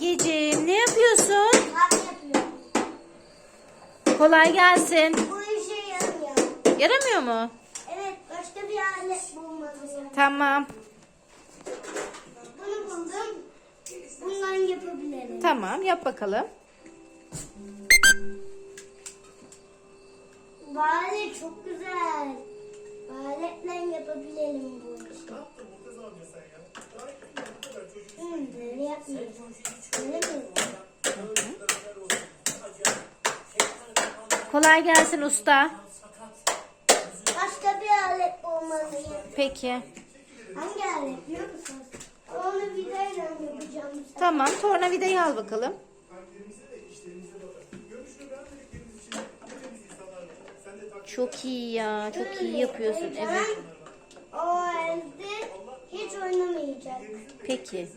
Bilgeciğim ne yapıyorsun? Kalp yapıyorum. Kolay gelsin. Bu işe yaramıyor. Yaramıyor mu? Evet başka bir alet bulmalıyım. Tamam. Bunu buldum. Bundan yapabilirim. Tamam yap bakalım. Alet çok güzel. Yapmayacağım. Mi? Kolay gelsin usta. Başka bir alet bulmalıyım. Peki. Hangi alet biliyor musun? Onu vidayla yapacağım. Tamam tornavidayı al bakalım. Çok iyi ya. Çok iyi yapıyorsun. Evet. O elde hiç oynamayacak. Peki.